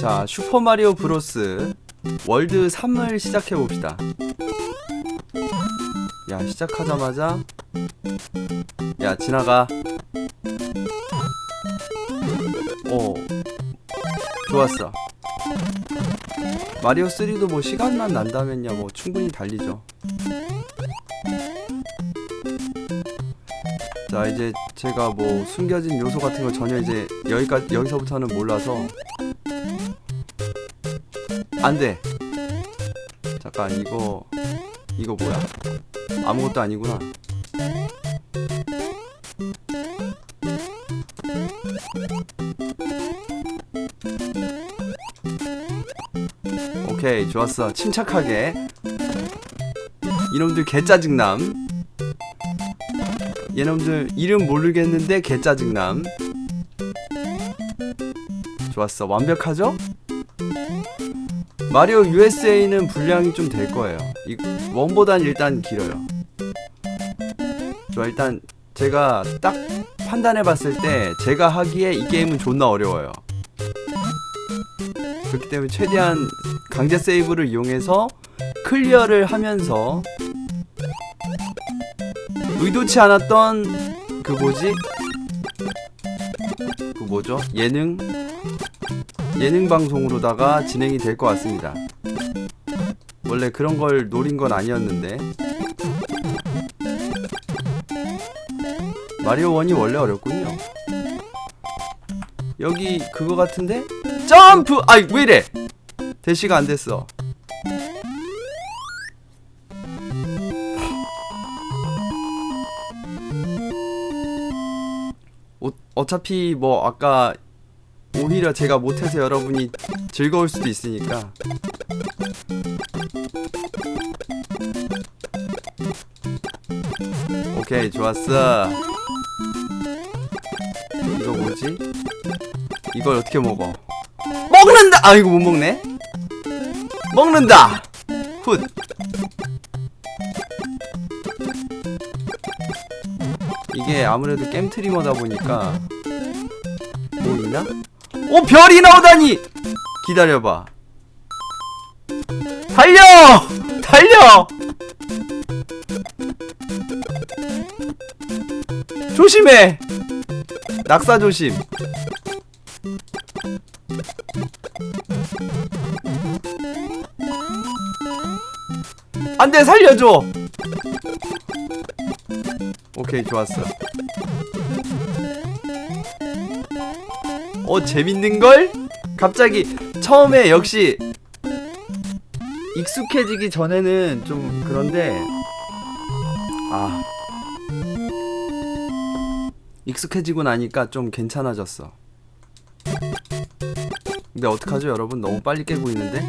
자, 슈퍼마리오 브로스 월드 3을 시작해 봅시다. 야, 시작하자마자 야, 지나가. 어. 좋았어. 마리오 3도 뭐 시간만 난다면야 뭐 충분히 달리죠. 자 이제 제가 뭐 숨겨진 요소 같은 걸 전혀 이제 여기까지 여기서부터는 몰라서 안돼. 잠깐 이거 이거 뭐야? 아무것도 아니구나. 오케이 좋았어. 침착하게. 이놈들 개 짜증남. 얘놈들 이름 모르겠는데 개 짜증남. 좋았어. 완벽하죠? 마리오 USA는 분량이 좀 될 거예요 이 원보단 일단 길어요 좋아 일단 제가 딱 판단해 봤을 때 제가 하기에 이 게임은 존나 어려워요 그렇기 때문에 최대한 강제 세이브를 이용해서 클리어를 하면서 의도치 않았던 그 뭐지? 그 뭐죠? 예능? 예능 방송으로다가 진행이 될 것 같습니다. 원래 그런 걸 노린 건 아니었는데 마리오 원이 원래 어렵군요. 여기 그거 같은데? 점프! 아이 왜 이래? 대시가 안 됐어. 어, 어차피 뭐 아까 오히려 제가 못해서 여러분이 즐거울 수도 있으니까 오케이 좋았어 이거 뭐지? 이걸 어떻게 먹어 먹는다! 아 이거 못 먹네 먹는다 훗 이게 아무래도 게임 트리머다 보니까 보이나? 오 별이 나오다니! 기다려봐 달려! 달려! 조심해! 낙사 조심 안돼 살려줘! 오케이 좋았어 어 재밌는걸? 갑자기 처음에 역시 익숙해지기 전에는 좀 그런데 아 익숙해지고 나니까 좀 괜찮아졌어. 근데 어떡하죠 여러분? 너무 빨리 깨고 있는데?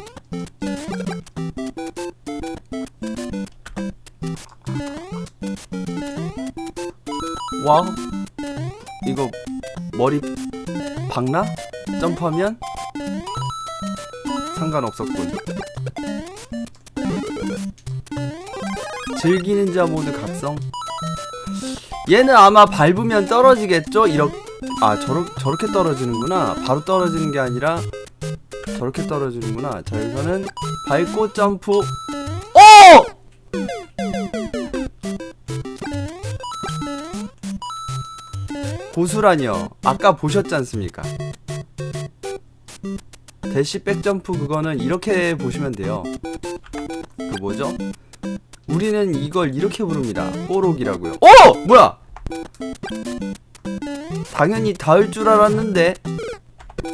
와우. 이거 머리 박나? 점프하면? 상관없었군 즐기는 자 모드 각성 얘는 아마 밟으면 떨어지겠죠? 이렇게 아 저러, 저렇게 떨어지는구나 바로 떨어지는 게 아니라 저렇게 떨어지는구나 자 여기서는 밟고 점프 고수라뇨 아까 보셨지 않습니까? 대시 백점프 그거는 이렇게 보시면 돼요. 그 뭐죠? 우리는 이걸 이렇게 부릅니다. 뽀록이라고요. 오! 뭐야? 당연히 닿을 줄 알았는데.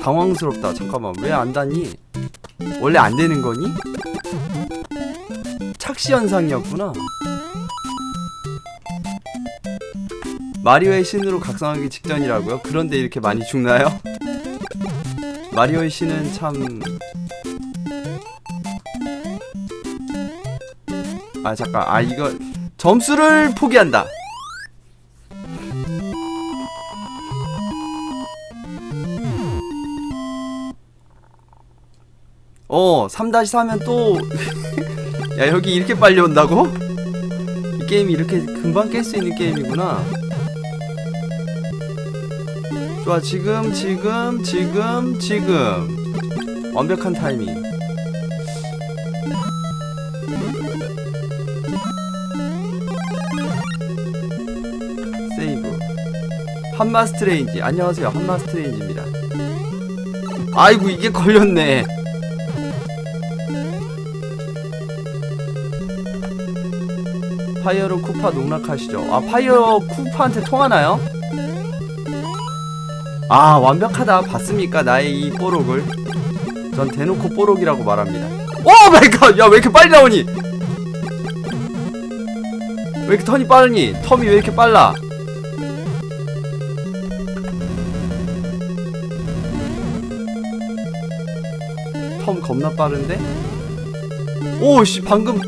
당황스럽다. 잠깐만 왜 안 닿니? 원래 안 되는 거니? 착시 현상이었구나 마리오의 신으로 각성하기 직전이라고요? 그런데 이렇게 많이 죽나요? 마리오의 신은 참... 아 잠깐 아 이거 점수를 포기한다 어 3-4면 또 야 여기 이렇게 빨리 온다고? 이 게임이 이렇게 금방 깰 수 있는 게임이구나 좋아 지금 지금 지금 지금. 완벽한 타이밍. 세이브. 한마스트레인지. 안녕하세요. 한마스트레인지입니다. 아이고 이게 걸렸네. 파이어로 쿠파 농락하시죠. 아 파이어 쿠파한테 통하나요? 아 완벽하다. 봤습니까? 나의 이 뽀록을? 전 대놓고 뽀록이라고 말합니다. 오 마이 갓! 야왜 이렇게 빨리 나오니? 왜 이렇게 턴이 빠르니 텀이 왜 이렇게 빨라? 텀 겁나 빠른데? 오씨 방금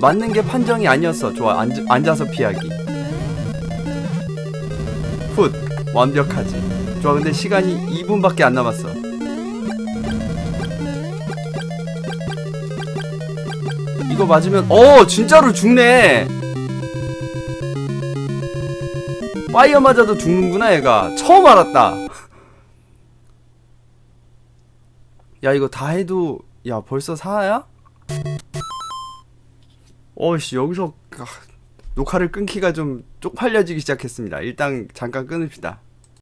맞는 게 판정이 아니었어. 좋아 앉, 앉아서 피하기 훗 완벽하지. 좋아 근데 시간이 2분밖에 안 남았어. 이거 맞으면 어 진짜로 죽네. 파이어 맞아도 죽는구나 얘가. 처음 알았다. 야 이거 다 해도 야 벌써 4야? 어씨 여기서 아, 녹화를 끊기가 좀 쪽팔려지기 시작했습니다. 일단 잠깐 끊읍시다